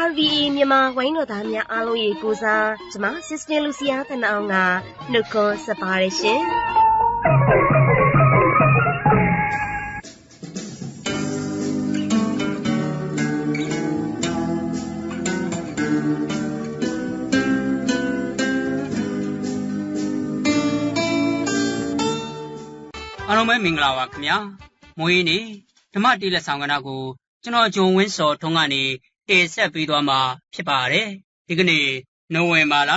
RVE မြန်မာဝိုင်းတော်သားများအားလုံးရေကိုစားကျမ Sister Lucia တနအောင်ကနှုတ်ခွန်းဆက်ပါရရှင်အားလုံးပဲမင်္ဂလာပါခင်ဗျာမွေးနေ့ဓမ္မတိလက်ဆောင်ကဏ္ဍကိုကျွန်တော်ဂျုံဝင်းစော်ထုံးကနေ တင်ဆက်ပေးသွားမှာဖြစ်ပါတယ်ဒီကနေ့နိုဝင်ဘာလ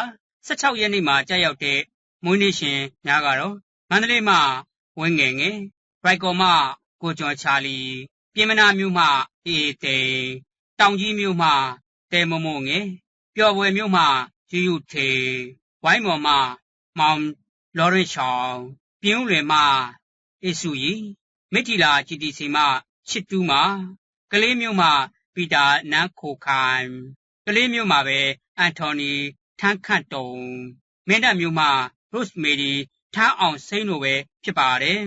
16ရက်နေ့မှာကြာရောက်တဲ့မွေးနေ့ရှင်များကတော့မန္တလေးမှာဝင်းငယ်ငယ်ရိုက်ကော်မှကိုကျော်ချာလီပြင်မနာမြို့မှအေးတေတောင်ကြီးမြို့မှတဲမမို့ငယ်ပျော်ပွဲမြို့မှယူယူထေဝိုင်းမော်မှမောင်လော်ရင့်ချောင်းပြင်းဦးလွင်မှအေစုကြီးမိထီလာဂျီတီစီမှချစ်တူးမှကလေးမျိုးမှ ပီတာနန်းခိုခိုင်ကလေးမျိုးမှပဲအန်တိုနီထန်းခန့်တုံမင်းတပ်မျိုးမှရို့စ်မေရီထန်းအောင်စိမ့်တို့ပဲဖြစ်ပါတယ်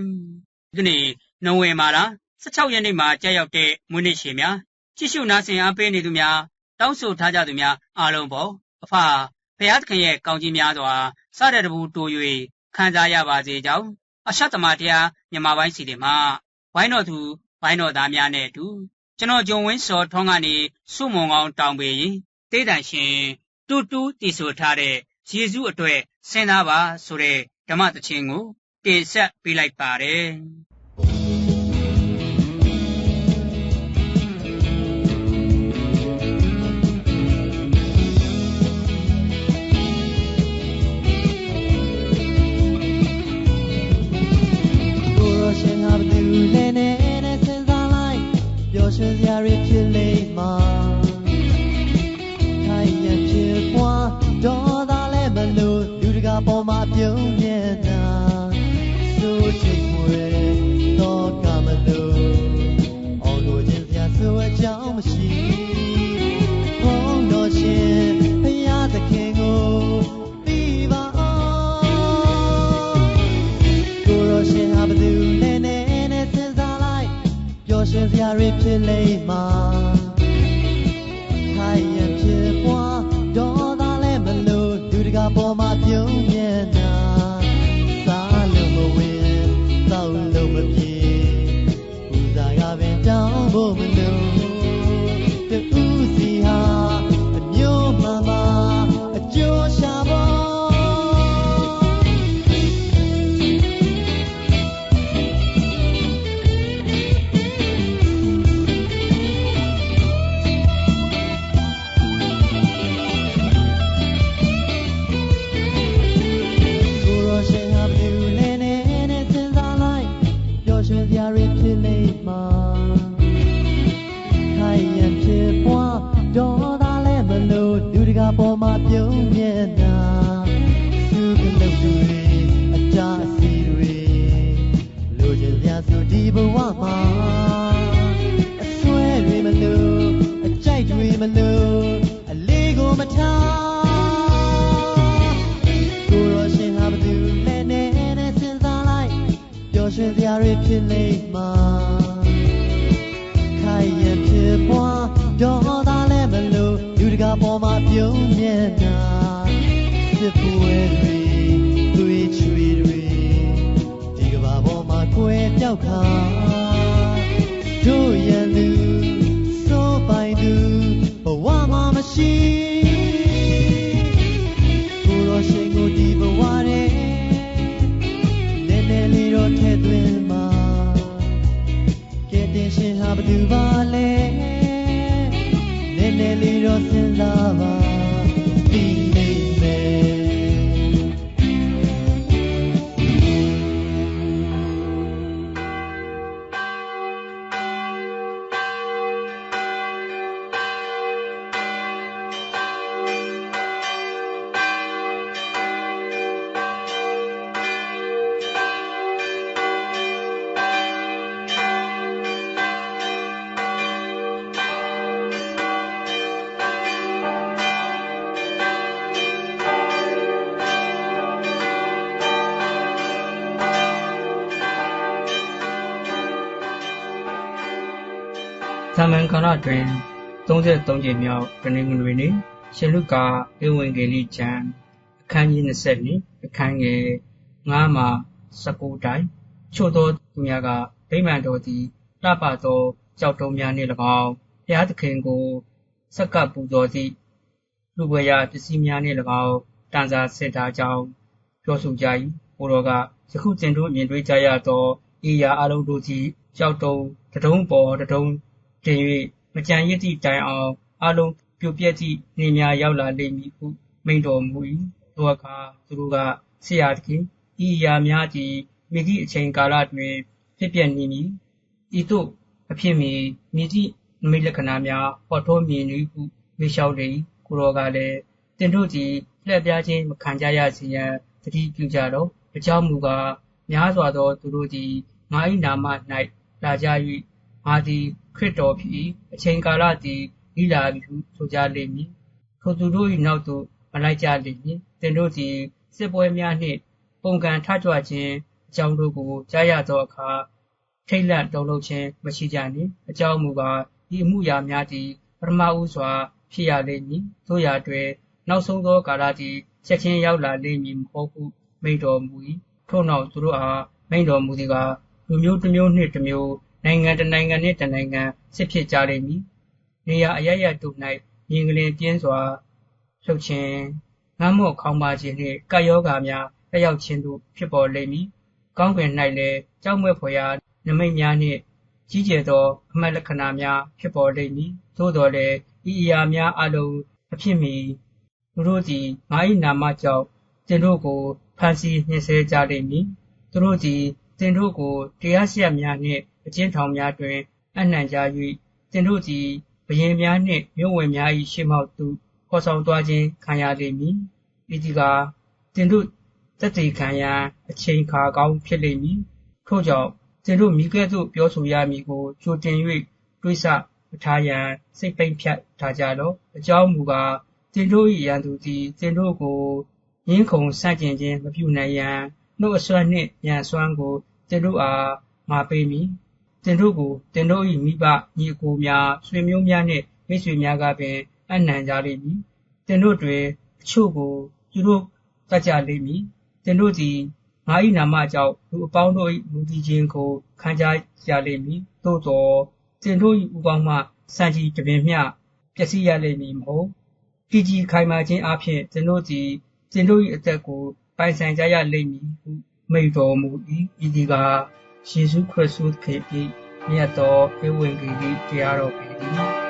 ဒီနေ့နိုဝင်ဘာလ16ရက်နေ့မှာကြာရောက်တဲ့မွေးနေ့ရှင်များကြည့်ရှုနားဆင်အားပေးနေသူများတောင်းဆိုထားကြသူများအားလုံးပေါ့အဖဘုရားသခင်ရဲ့ကောင်းကြီးများစွာစတဲ့တပူတိုး၍ခံစားရပါစေကြောင်းအရှက်သမားတရားမြန်မာပိုင်းစီတွေမှာဝိုင်းတော်သူဝိုင်းတော်သားများနဲ့အတူ ကျွန်တော်ဂျုံဝင်းစော်ထွန်းကနေစုမုံကောင်းတောင်းပေရင်တေးတန်ရှင်တူတူတည်ဆိုထားတဲ့ယေရှုအတွက်ဆင်းသားပါဆိုတဲ့ဓမ္မသချင်းကိုတင်ဆက်ပေးလိုက်ပါတယ် ရွှင်စရာတွေဖြစ်လိမ့်မှာခိုင်ရဖြစ်ပွားဒေါ်သာလည်းမလို့လူတကာပေါ်မှာပြုံး ရှင်ဟာဘယ်သူပါလဲနည်းနည်းလေးတော့စဉ်းစားပါ တွင်33ကြိမ်မြောက်တနင်္ဂနွေနေ့ရှင်လုကာဧဝံဂေလိကျမ်းအခန်းကြီး20အခန်းငယ်9မှ19တိုင်ချို့သောသူများကဗိမာန်တော်သည်လှပသောကြောက်တုံးများနှင့်၎င်းဘုရားသခင်ကိုဆက်ကပ်ပူဇော်သည့်လူပွဲရပစ္စည်းများနှင့်၎င်းတန်စာစစ်တာကြောင့်ပြောဆိုကြ၏ဘိုးတော်ကယခုကျင်တို့မြင်တွေ့ကြရသောဤရာအလုံးတို့သည်ကြောက်တုံးတဒုံးပေါ်တဒုံးတင်၍ မကြံရစ်သည့်တိုင်အောင်အလုံးပြိုပြက်သည့်နေများ ရောက်လာလိမ့်မည်ဟု မိန့်တော်မူ၏ထိုအခါ သူတို့က ဆရာသခင် ဤအရာများသည်မိသည့်အချိန်ကာလတွင် ဖြစ်ပျက်နေမည် ဤသို့အဖြစ်မီမိသည့်နမိတ်လက္ခဏာများ ဟောတော်မြင်၏ဟု မေးလျှောက်လေ ကိုတော်ကလည်းတင်တို့သည် လှည့်ပြားခြင်း မခံကြရစေရန်တတိပြုကြတော့ အကြောင်းမူကား များစွာသောသူတို့သည် ငါ၏နာမ၌လာကြ၍ ငါသည် ခရစ်တော်ဖြစ်၏အချိန်ကာလသည်ဤလာပြီဟုဆိုကြလိမ့်မည်ထိုသူတို့၏နောက်သို့မလိုက်ကြလိမ့်မည်တင်တို့သည်စစ်ပွဲများနှင့် ပုံကံထကြွခြင်းအကြောင်းတို့ကိုကြားရသောအခါထိတ်လန့်တုန်လှုပ်ခြင်းမရှိကြနှင့်အကြောင်းမူကားဤအမှုရာများသည်ပထမဦးစွာဖြစ်ရလိမ့်မည်တို့ရာတွင်နောက်ဆုံးသောကာလသည်ချက်ချင်းရောက်လာလိမ့်မည်မဟုတ်ဟုမိန့်တော်မူ၏ထို့နောက်သူတို့အားမိန့်တော်မူသည်ကလူမျိုးတစ်မျိုးနှင့်တစ်မျိုး နိုင်ငံတစ်နိုင်ငံနှင့်တစ်နိုင်ငံစစ်ဖြစ်ကြလိမ့်မည်နေရာအရရတို့၌မြင်ကလေးပြင်းစွာလှုပ်ခြင်းငမ်းမော့ခေါင်းပါခြင်းနှင့်ကာယောဂါများတက်ရောက်ခြင်းတို့ဖြစ်ပေါ်လိမ့်မည်ကောင်းကင်၌လည်းကြောက်မွဲ့ဖွယ်ရာနမိတ်များနှင့်ကြီးကျယ်သောအမှတ်လက္ခဏာများဖြစ်ပေါ်လိမ့်မည်သို့တော်လည်းဤအရာများအလုံးအဖြစ်မီသူတို့သည်ငါ၏နာမကြောင့်တင်တို့ကိုဖန်ဆီးနှင်ဆဲကြလိမ့်မည်သူတို့သည်တင်တို့ကိုတရားစီရင်များနှင့် အကျဉ်းထောင်များတွင်အနှံကြ၍တင်တို့သည်ဘယင်များနှင့် မြို့ဝင်များ၏ရှေ့မှောက်သို့ ခေါ်ဆောင်သွားခြင်းခံရလိမ့်မည်ဤဒီကတင်တို့တက်တည်ခံရန် အချိန်ခါကောင်း ဖြစ်လိမ့်မည် ထို့ကြောင့် သင်တို့မိကဲ့သို့ ပြောဆိုရမည်ကို ကြိုတင်၍တွေးဆမထားရန် စိတ်ပိတ်ဖြတ်ထားကြလော့ အကြောင်းမူကား သင်တို့၏ရန်သူသည် သင်တို့ကိုရင်းခုန်ဆန့်ကျင်ခြင်း မပြုနိုင်ရန် နှုတ်အစွမ်းနှင့် ဉာဏ်စွမ်းကို သင်တို့အား ငါပေးမည် သင်တို့ကို သင်တို့၏မိဘ ညီအကိုများ ဆွေမျိုးများနှင့် မိတ်ဆွေများကပင်အနှံကြလိမ့်မည် သင်တို့တွင် အချို့ကို သူတို့တတ်ကြလိမ့်မည် သင်တို့သည် ငါ၏နာမကြောင့် လူအပေါင်းတို့၏လူတည်ခြင်းကို ခံကြရလိမ့်မည် သို့သောသင်တို့၏ဥကောင်းမှစံကြီးတပင်မျှ ပျက်စီးရလိမ့်မည်မဟုတ် တည်ကြည်ခိုင်မာခြင်းအပြင်သင်တို့သည် သင်တို့၏အသက်ကို ပိုင်ဆိုင်ကြရလိမ့်မည်ဟု မိန့်တော်မူ၏ဤဒီက ယေရှုခရစ်သူခင်၏မြတ်သောဧဝံဂေလိတရားတော်ပေတည်း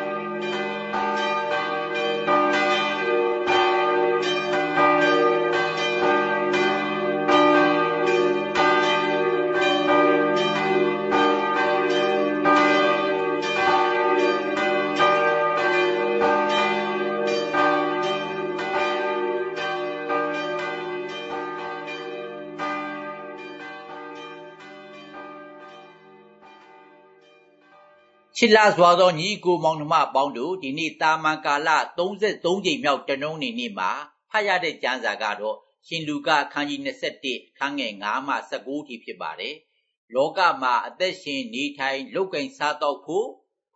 ချစ်လာစွာသောညီကိုမောင်နှမအပေါင်းတို့ဒီနေ့တာမန်ကာလ33ကြိမ်မြောက်တနုံးနေနေ့မှာဖတ်ရတဲ့ကျမ်းစာကတော့ရှင်လူကအခန်းကြီး21ခန်းငယ်9မှ19ထိဖြစ်ပါတယ်။လောကမှာအသက်ရှင်နေထိုင်လောက်ကင်စားတော့ဖို့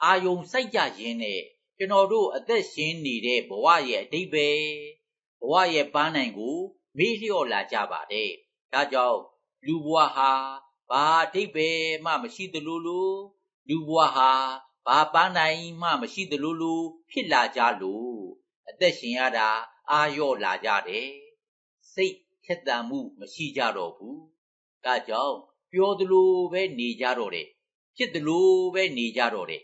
အာယုံစိုက်ကြရင်းနဲ့ကျွန်တော်တို့အသက်ရှင်နေတဲ့ဘဝရဲ့အတိတ်ပဲဘဝရဲ့ပန်းနိုင်ကိုမေ့လျော့လာကြပါတယ်။ဒါကြောင့်လူဘဝဟာဘာအတိတ်ပဲမှမရှိသလိုလို လူဘဝဟာဘာပန်းနိုင်မှမရှိသလိုလိုဖြစ်လာကြလို့အသက်ရှင်ရတာအာရော့လာကြတယ်စိတ်ခက်တန်မှုမရှိကြတော့ဘူးဒါကြောင့်ပျော်သလိုပဲနေကြတော့တယ်ဖြစ်သလိုပဲနေကြတော့တယ်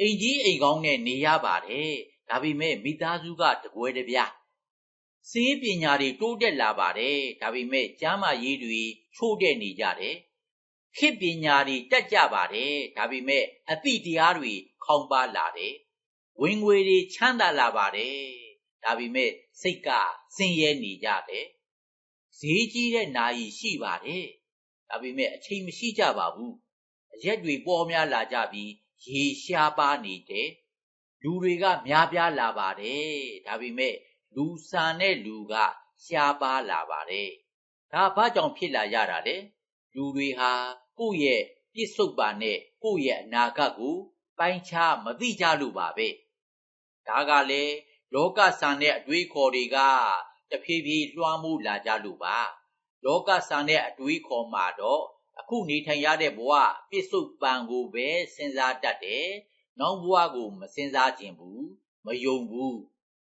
အိမ်ကြီးအိမ်ကောင်းနဲ့နေရပါတယ်ဒါပေမဲ့မိသားစုကတကွဲတပြားစေးပညာတွေတိုးတက်လာပါတယ်ဒါပေမဲ့ကျမ်းမာရေးတွေချို့တဲ့နေကြတယ် ခေပညာတွေတက်ကြပါတယ်ဒါပေမဲ့အတိတရားတွေခေါင်းပါလာတယ်ဝင်ငွေတွေချမ်းသာလာပါတယ်ဒါပေမဲ့စိတ်ကဆင်းရဲနေကြတယ်ဈေးကြီးတဲ့နာယီရှိပါတယ်ဒါပေမဲ့အချိန်မရှိကြပါဘူးအရက်တွေပေါ်များလာကြပြီးရေရှားပါနေတယ်လူတွေကများပြားလာပါတယ်ဒါပေမဲ့လူဆန်တဲ့လူကရှားပါလာပါတယ်ဒါဘာကြောင့်ဖြစ်လာရတာလဲလူတွေဟာ ကိုယ့်ရဲ့ပြစ်စုံပါနဲ့ကိုယ့်ရဲ့အနာဂတ်ကို ပိုင်းခြားမသိကြလို့ပါပဲဒါကလည်းလောကဆန်တဲ့အတွေးခေါ်တွေကတဖြည်းဖြည်းလွှမ်းမိုးလာကြလို့ပါလောကဆန်တဲ့အတွေးခေါ်မှာတော့အခုနေထိုင်ရတဲ့ဘဝပြစ္ဆုတ်ပံကိုပဲစဉ်းစားတတ်တယ်။နောက်ဘဝကိုမစဉ်းစားခြင်းဘူးမယုံဘူး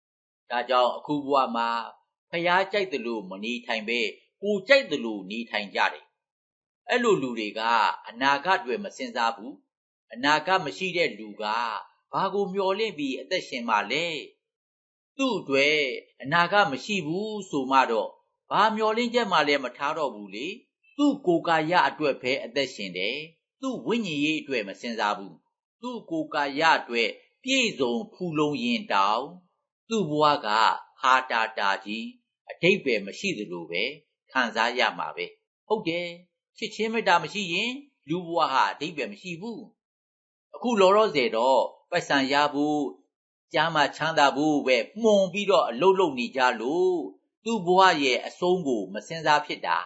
။ဒါကြောင့်အခုဘဝမှာဖျားကြိုက်တယ်လို့မနေထိုင်ပဲကိုကြိုက်တယ်လို့နေထိုင်ကြတယ်။ အဲ့လိုလူတွေကအနာဂတ်တွေမစဉ်းစားဘူး။အနာဂတ်မရှိတဲ့လူကဘာကိုမျှော်လင့်ပြီးအသက်ရှင်မှလဲ။သူ့အတွက်အနာဂတ်မရှိဘူးဆိုမှတော့ဘာမျှော်လင့်ချက်မှလည်းမထားတော့ဘူးလေ။သူ့ကိုယ်ကာယအတွက်ပဲအသက်ရှင်တယ်သူ့ဝိညာဉ်ရေးအတွက်မစင်စားဘူးသူ့ကိုယ်ကာယအတွက်ပြည့်စုံဖူလုံရင်တောင်သူ့ဘဝကဟာတာတာကြီးအတိတ်ပဲမရှိသလိုပဲခံစားရမှာပဲဟုတ်တယ် ချစ်ချင်းမေတ္တာမရှိရင်လူဘဝဟာအတိတ်ပဲမရှိဘူးအခုလောလောဆယ်တော့ပိုက်ဆံရဖို့ကျမ်းမာချမ်းသာဖို့ပဲမှုန်ပြီးတော့အလုတ်လုတ်နေကြလို့သူ့ဘဝရဲ့အဆုံးကို မစင်စားဖြစ်တာ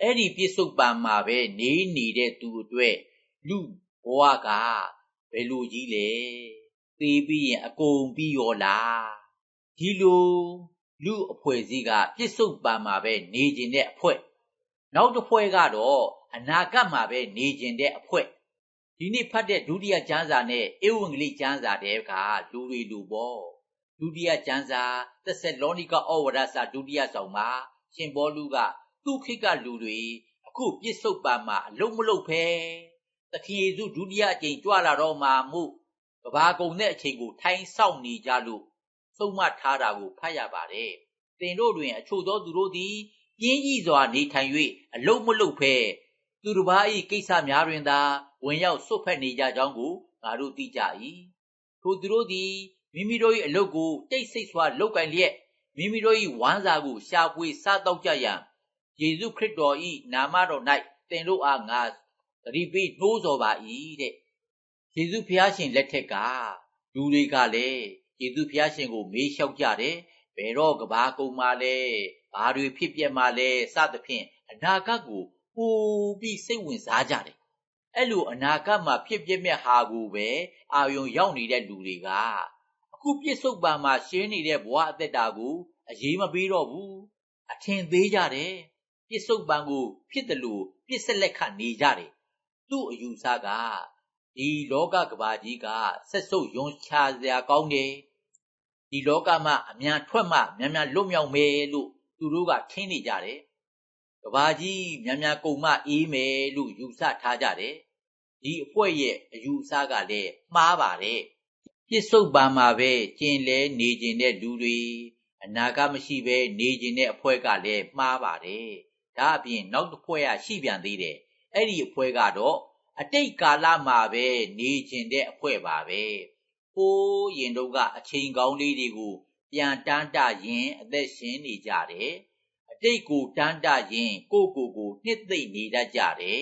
အဲ့ဒီပြစ္ဆုတ်ပံမှာပဲနေနေတဲ့သူအတွက်လူဘဝကဘယ်လိုကြီးလဲသိပြီးရင်အကုန်ပြီးရောလားဒီလိုလူအဖွဲ့စည်းကပြစ္ဆုတ်ပံမှာပဲနေကျင်တဲ့အဖွဲ့ နောက်တစ်ဖွဲ့ကတော့အနာဂတ်မှာပဲနေကျင်တဲ့အဖွဲ့ဒီနေ့ဖတ်တဲ့ဒုတိယကျမ်းစာနဲ့ဧဝံဂေလိကျမ်းစာတဲကလူတွေလူပေါ့ဒုတိယကျမ်းစာသက်ဆက်လောနိကဩဝါဒစာဒုတိယဆောင်မှာရှင်ဘောလူကသူ့ခေတ်ကလူတွေအခုပြစ်ဆုတ်ပါမှာအလုံးမလုံးဖဲသခင်ယေရှုဒုတိယအကြိမ်ကြွလာတော့မှာမို့ကဘာကုံတဲ့အချိန်ကိုထိုင်းဆောင်နေကြလို့ဆုံးမထားတာကိုဖတ်ရပါတယ်။တင်တို့တွင်အချို့သောသူတို့သည် ပြင်းကြီးစွာနေထိုင်၍အလုံးမလုံးဖဲသူတစ်ပါး၏ကိစ္စများတွင်သာဝင်ရောက်ဆွတ်ဖက်နေကြကြောင်းကိုငါတို့သိကြ၏။ထိုသူတို့သည်မိမိတို့၏အလုပ်ကိုတိတ်ဆိတ်စွာလုပ်ကင်လျက်မိမိတို့၏ဝမ်းစာကိုရှာဖွေစားတော့ကြရန်ယေရှုခရစ်တော်၏နာမတော်၌သင်တို့အားငါသတိပေးနှိုးဆော်ပါ၏တဲ့ယေရှုဖျားရှင်လက်ထက်ကလူတွေကလည်းယေရှုဖျားရှင်ကိုမေးလျှောက်ကြတယ်ဘယ်တော့ကဘာကုံမှလဲ ဘာတွေဖြစ်ပြမှလဲစသဖြင့်အနာဂတ်ကိုပိုပြီးစိတ်ဝင်စားကြတယ်အဲ့လိုအနာဂတ်မှာဖြစ်ပြမဲ့ဟာကိုပဲအာယုံရောက်နေတဲ့လူတွေကအခုပြစ္ဆုတ်ပံမှာရှင်းနေတဲ့ဘဝအသက်တာကိုအရေးမပေးတော့ဘူးအထင်သေးကြတယ်ပြစ္ဆုတ်ပံကိုဖြစ်တယ်လို့ပြစ်ဆက်လက်ခနေကြတယ်သူ့အယူဆကဒီလောကကဘာကြီးကဆက်စုပ်ယွန်ချစရာကောင်းတယ်ဒီလောကမှာအမြန်ထွက်မှမြန်မြန်လွတ်မြောက်မယ်လို့ သူတို့ကထင်နေကြတယ်ကဘာကြီးမြန်မြန်ကုန်မှအေးမယ်လို့ယူဆထားကြတယ်ဒီအဖွဲ့ရဲ့အယူအဆကလည်းမှားပါတယ်ပြစ္ဆုတ်ပံမှာပဲကျင်လဲနေကျင်တဲ့လူတွေအနာဂတ်မရှိပဲနေကျင်တဲ့အဖွဲ့ကလည်းမှားပါတယ်ဒါအပြင်နောက်တစ်ဖွဲ့ကရှိပြန်သေးတယ်အဲ့ဒီအဖွဲ့ကတော့အတိတ်ကာလမှာပဲနေကျင်တဲ့အဖွဲ့ပါပဲဟိုးရင်တော့ကအချိန်ကောင်းလေးတွေကို ပြန်တန်းတရင်အသက်ရှင်နေကြတယ်အတိတ်ကိုတန်းတရင်ကိုကိုကိုနှစ်သိမ့်နေတတ်ကြတယ်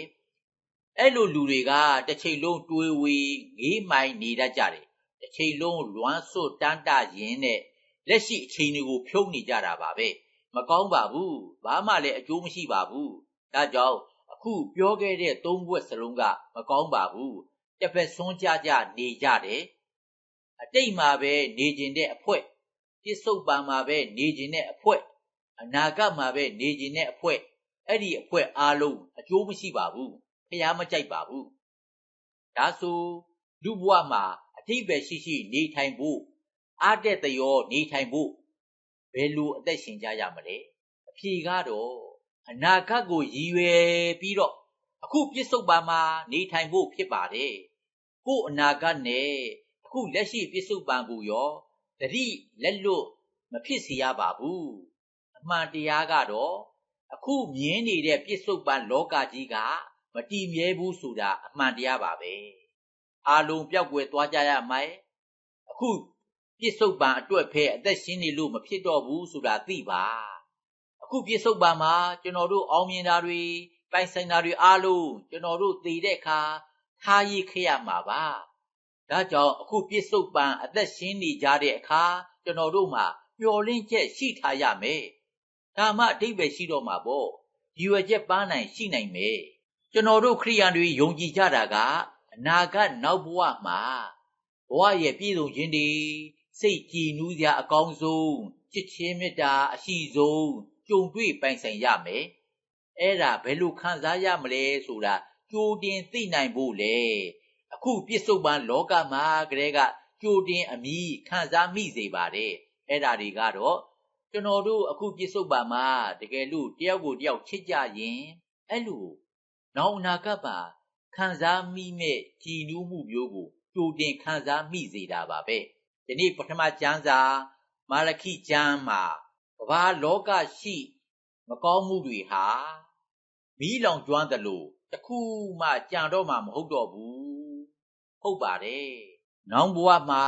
အဲ့လိုလူတွေကတစ်ချိန်လုံးတွေးဝေငေးမိုင်နေတတ်ကြတယ်တစ်ချိန်လုံးလွမ်းဆွတ်တန်းတရင်နဲ့လက်ရှိအချိန်တွေကိုဖြုံးနေကြတာပါပဲမကောင်းပါဘူးဘာမှလည်းအကျိုးမရှိပါဘူးဒါကြောင့်အခုပြောခဲ့တဲ့သုံးဘွက်စလုံးကမကောင်းပါဘူးတစ်ဖက်ဆွန်းကြကြနေကြတယ်အတိတ်မှာပဲနေကျင်တဲ့အဖွဲ ပြစ္ဆုတ်ပံမှာပဲနေကျင်တဲ့အဖွဲအနာဂတ်မှာပဲနေကျင်တဲ့အဖွဲအဲ့ဒီအဖွဲအားလုံးအကျိုးမရှိပါဘူးဖះမကြိုက်ပါဘူးဒါဆိုလူဘဝမှာအထိပ္ပယ်ရှိရှိနေထိုင်ဖို့အားတဲ့တရောနေထိုင်ဖို့ဘယ်လိုအသက်ရှင်ကြရမလဲအဖြေကတော့အနာဂတ်ကိုရည်ရွယ်ပြီးတော့အခုပြစ္ဆုတ်ပါမှာနေထိုင်ဖို့ဖြစ်ပါတယ်ကို့အနာဂတ်နဲ့အခုလက်ရှိပြစ္ဆုတ်ပံကိုရော တတိလက်လွတ်မဖြစ်စေရပါဘူးအမှန်တရားကတော့အခုမြင်နေတဲ့ပြစ္ဆုတ်ပံလောကကြီးကမတည်မြဲဘူးဆိုတာအမှန်တရားပါပဲအာလုံးပြောက်ွယ်သွားကြရမှာအခုပြစ္ဆုတ်ပံအတွက်ဖဲအသက်ရှင်နေလို့မဖြစ်တော့ဘူးဆိုတာသိပါအခုပြစ္ဆုတ်ပံမှာကျွန်တော်တို့အောင်မြင်တာတွေပိုင်ဆိုင်တာတွေအားလုံးကျွန်တော်တို့သိတဲ့အခါထားရခဲ့ရမှာပါ ဒါကြောင့်အခုပြစ္ဆုတ်ပံအသက်ရှင်နေကြတဲ့အခါကျွန်တော်တို့မှာမျော်လင့်ချက်ရှိထားရမယ်ဒါမှအတိတ်ပဲရှိတော့မှာပေါ့ရည်ရွယ်ချက်ပန်းနိုင်ရှိနိုင်မယ်ကျွန်တော်တို့ခရိယန်တွေယုံကြည်ကြတာကအနာဂတ်နောက်ဘဝမှာဘဝရဲ့ပြည့်စုံခြင်းတွေစိတ်ကြည်နူးစရာအကောင်းဆုံးချစ်ချင်းမေတ္တာအရှိဆုံးကြုံတွေ့ပိုင်ဆိုင်ရမယ်အဲ့ဒါဘယ်လိုခံစားရမလဲဆိုတာကြိုတင်သိနိုင်ဖို့လေ အခုပြစ္ဆုတ်ပန်လောကမှာကလေးကကြိုတင်အမိခံစားမိစေပါတယ်အဲ့ဒါတွေကတော့ကျွန်တော်တို့အခုပြစ္ဆုတ်ပန်မှာတကယ်လို့တယောက်ကိုတယောက်ချစ်ကြရင်အဲ့လိုနောက်အနာဂတ်မှာခံစားမိမဲ့ကြည်နူးမှုမျိုးကိုကြိုတင်ခံစားမိစေတာပါပဲဒီနေ့ပထမကျမ်းစာမာလခိကျမ်းမှာကမ္ဘာလောကရှိမကောင်းမှုတွေဟာမီးလောင်ကျွမ်းသလိုတခုမှကြံတော့မှမဟုတ်တော့ဘူး ဟုတ်ပါတယ်နောင်ဘဝမှာ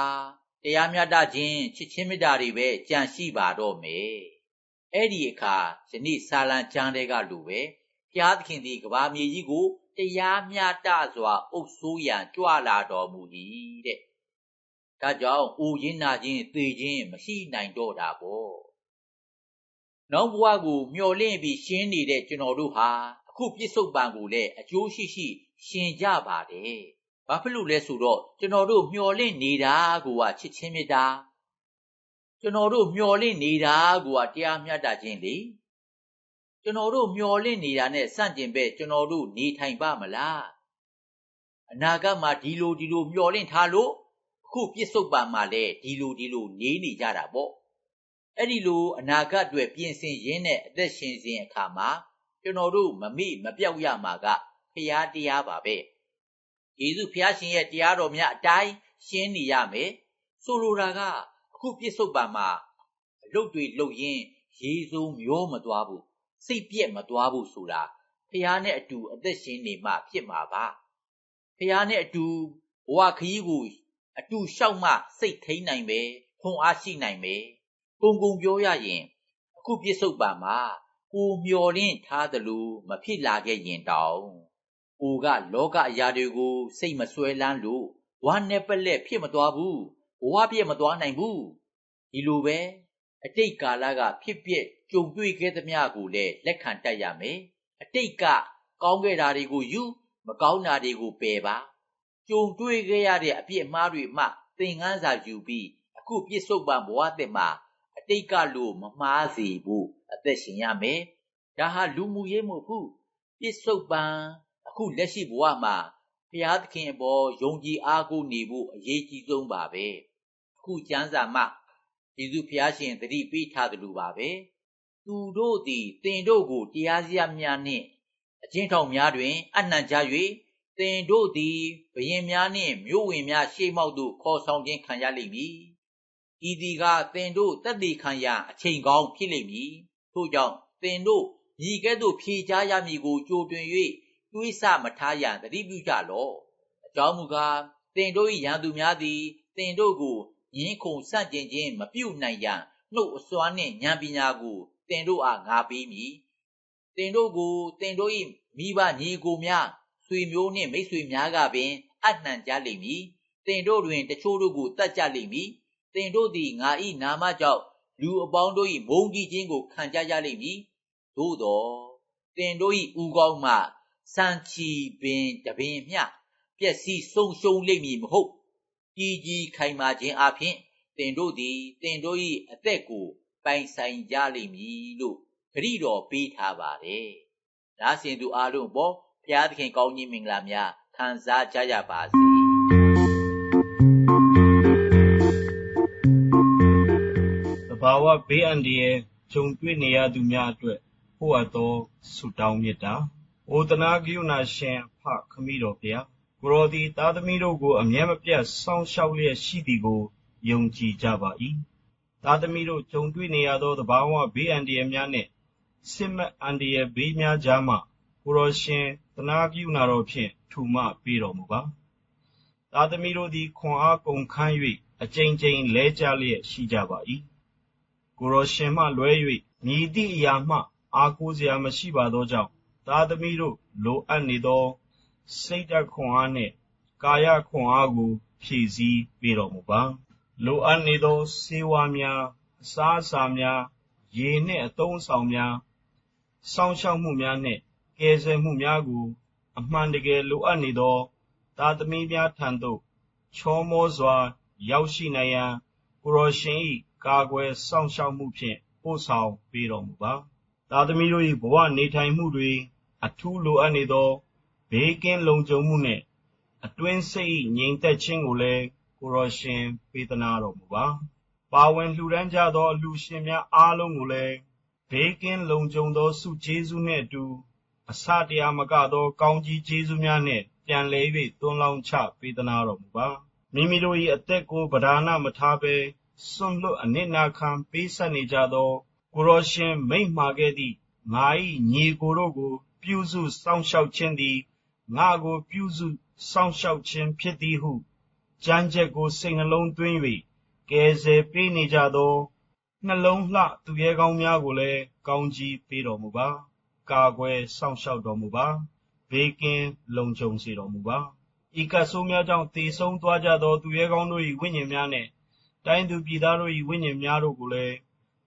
တရားမျှတခြင်းချစ်ချင်းမေတ္တာတွေပဲကြံရှိပါတော့မယ်အဲ့ဒီအခါယနေ့ဆာလံကျမ်းတွေကလိုပဲဘုရားသခင်သည်ကဘာမြေကြီးကိုတရားမျှတစွာ အုပ်ဆိုးရန်ကြွလာတော်မူ၏တဲ့ဒါကြောင့်အိုရင်းနာခြင်းသေခြင်းမရှိနိုင်တော့တာပေါ့နောက်ဘဝကိုမျှော်လင့်ပြီးရှင်းနေတဲ့ကျွန်တော်တို့ဟာအခုပြစ္ဆုတ်ပံကိုလည်းအကျိုးရှိရှိ ရှင်းကြပါတယ်။ ဘာဖြစ်လို့လဲဆိုတော့ကျွန်တော်တို့မျှော်လင့်နေတာကိုကချစ်ချင်းမေတ္တာကျွန်တော်တို့မျှော်လင့်နေတာကိုကတရားမျှတခြင်းလေကျွန်တော်တို့မျှော်လင့်နေတာနဲ့စန့်ကျင်ဘက်ကျွန်တော်တို့နေထိုင်ပါမလားအနာဂတ်မှာဒီလိုဒီလိုမျှော်လင့်ထားလို့အခုပြစ္ဆုတ်ပံမှာလည်းဒီလိုဒီလိုနေနေကြတာပေါ့အဲ့ဒီလိုအနာဂတ်အတွက်ပြင်ဆင်ရင်းနဲ့အသက်ရှင်စဉ်အခါမှာကျွန်တော်တို့မမိမပြောက်ရမှာကဖရာတရားပါပဲ ယေရှုဖျားရှင်ရဲ့တရားတော်များအတိုင်းရှင်းနေရမယ်ဆိုလိုတာကအခုပြစ္ဆုတ်ပံမှာအလုတ်တွေလုတ်ရင်းရေစုံမျောမသွားဘူးစိတ်ပြက်မသွားဘူးဆိုတာဖះနဲ့အတူအသက်ရှင်နေမှဖြစ်မှာပါဖះနဲ့အတူဘဝခရီးကိုအတူလျှောက်မှစိတ်ထိန်နိုင်ပဲခွန်အားရှိနိုင်ပဲကုံကုံပြောရရင်အခုပြစ္ဆုတ်ပါမှာကိုမျော်လင့်ထားသလိုမဖြစ်လာခဲ့ရင်တောင် ကိုကလောကအရာတွေကို စိတ်မဆွဲလန်းလို့ဝါနဲ့ပလက်ဖြစ်မသွားဘူးဘဝပြည့်မသွားနိုင်ဘူးဒီလိုပဲအတိတ်ကာလကဖြစ်ပျက်ကြုံတွေ့ခဲ့သမျှကိုလည်းလက်ခံတတ်ရမယ်အတိတ်ကကောင်းခဲ့တာတွေကိုယူမကောင်းတာတွေကိုပယ်ပါကြုံတွေ့ခဲ့ရတဲ့အပြစ်အမှားတွေမှသင်ခန်းစာယူပြီးအခုပြစ်ဆုတ်ပံဘဝအသက်မှာအတိတ်ကလို့မမှားစေဘူးအသက်ရှင်ရမယ်ဒါဟာလူမှုရေးမဟုတ်ဘူးပြစ်ဆုတ်ပံ အခုလက်ရှိဘဝမှာဘုရားသခင်အပေါ်ယုံကြည်အားကိုးနေဖို့အရေးကြီးဆုံးပါပဲအခုကျမ်းစာမှာယေရှုဖျားရှင်တတိပေးထားသလိုပါပဲသူတို့သည်တင်တို့ကိုတရားစရများနှင့်အချင်းထောင်များတွင် အနှံကြ၍တင်တို့သည်ဘယင်များနှင့်မြို့ဝင်များရှေ့မှောက်သို့ခေါ်ဆောင်ခြင်းခံရလိမ့်မည်ဤသည်ကတင်တို့တက်တည်ခံရအချိန်ကောင်းဖြစ်လိမ့်မည်ထို့ကြောင့်တင်တို့ညီကဲ့သို့ဖြေချရမည်ကိုကြိုတွင်၍ တွေးဆမထားရန်တတိပြုကြလော့အကြောင်းမူကားတင်တို့၏ရန်သူများသည်တင်တို့ကိုယင်းခုန်ဆန့်ကျင်ခြင်းမပြုနိုင်ရန်နှုတ်အစွမ်းနှင့်ဉာဏ်ပညာကိုတင်တို့အားငါပေးမည်တင်တို့ကိုတင်တို့၏မိဘညီကိုများဆွေမျိုးနှင့်မိတ်ဆွေများကပင်အနှံကြလိမ့်မည်တင်တို့တွင်တချို့တို့ကိုတတ်ကြလိမ့်မည်တင်တို့သည်ငါ၏နာမကြောင့်လူအပေါင်းတို့၏မုန်းကြီးခြင်းကိုခံကြကြလိမ့်မည်သို့သောတင်တို့၏ဥကောင်းမှ စံချီပင်တပင်မျှပျက်စီးဆုံးရှုံးလိမ့်မည်မဟုတ်ကြီးကြီးခိုင်မာခြင်းအပြင်တင်တို့သည်တင်တို့၏အသက်ကို ပိုင်ဆိုင်ကြလိမ့်မည်လို့ဂရိတော်ပေးထားပါတယ်။ဒါစင်သူအားလုံးပေါ်ဘုရားသခင်ကောင်းကြီးမင်္ဂလာများခံစားကြရပါစေ။တဘာဝဘေးအန္တရာယ်ဂျုံတွေ့နေရသူများအတွက်ဟိုအပ်သောဆုတောင်းမေတ္တာ။ အိုတနာကရုဏာရှင်ဖခမည်းတော်ဘုရားကိုရောသည်သားသမီးတို့ကိုအမြဲမပြတ်စောင့်ရှောက်လျက်ရှိသည်ကိုယုံကြည်ကြပါ၏သားသမီးတို့ကြုံတွေ့နေရသောသဘာဝဘေးအန္တရာယ်များနှင့်စစ်မက်အန္တရာယ်ဘေးများကြားမှကိုရောရှင်သနာပြုနာတော်ဖြင့်ထူမပေးတော်မူပါသားသမီးတို့သည်ခွန်အားကုန်ခန်း၍အကြိမ်ကြိမ်လဲကြလျက်ရှိကြပါ၏ကိုရောရှင်မှလွဲ၍မြည်သည့်အရာမှ အားကိုးစရာမရှိပါသောကြောင့် သားသမီးတို့လိုအပ်နေသော စိတ်ဓာတ်ခွန်အားနှင့် ကာယခွန်အားကို ဖြည့်ဆည်းပေးတော်မူပါလိုအပ်နေသောဆေးဝါးများအစားအစာများရေနှင့်အသုံးအဆောင်များစောင့်ရှောက်မှုများနှင့်ကယ်ဆယ်မှုများကို အမှန်တကယ်လိုအပ်နေသောသားသမီးများထံသို့ချောမောစွာ ရောက်ရှိနိုင်ရန်ကိုရောရှင်၏ကာကွယ်စောင့်ရှောက်မှုဖြင့်ပို့ဆောင်ပေးတော်မူပါ သားသမီးတို့၏ဘဝနေထိုင်မှုတွင်အထူးလိုအပ်နေသောဘေးကင်းလုံခြုံမှုနှင့် အတွင်းစိတ်၏ငြိမ်သက်ခြင်းကိုလည်းကိုရောရှင်ပေးသနာတော်မူပါပါဝင်လှူဒန်းကြသောအလှူရှင်များအားလုံးကိုလည်းဘေးကင်းလုံခြုံသောစုကျေးဇူးနှင့်အတူအစတရားမကသော ကောင်းကြီးကျေးဇူးများနှင့်ပြန်လဲ၍သွန်းလောင်းချပေးသနာတော်မူပါမိမိတို့၏အသက်ကိုဗဒါနမထားဘဲစွန့်လွတ်အနစ်နာခံပေးဆက်နေကြသော ကိုရောရှင်မိန့်မှာခဲ့သည့်ငါ၏ညီကိုတို့ကို ပြုစုစောင့်ရှောက်ခြင်းသည်ငါကိုပြုစုစောင့်ရှောက်ခြင်းဖြစ်သည်ဟုကြမ်းကြက်ကိုစိတ်နှလုံးသွင်း၍ကယ်ဆယ်ပေးနေကြသောနှလုံးလှသူရဲကောင်းများကိုလည်းကောင်းကြီးပေးတော်မူပါ ကာကွယ်စောင့်ရှောက်တော်မူပါဘေးကင်းလုံခြုံစေတော်မူပါဤကဆိုးများကြောင့်တည်ဆုံးသွားကြသောသူရဲကောင်းတို့၏ဝိညာဉ်များနှင့်တိုင်းသူပြည်သားတို့၏ဝိညာဉ်များတို့ကိုလည်း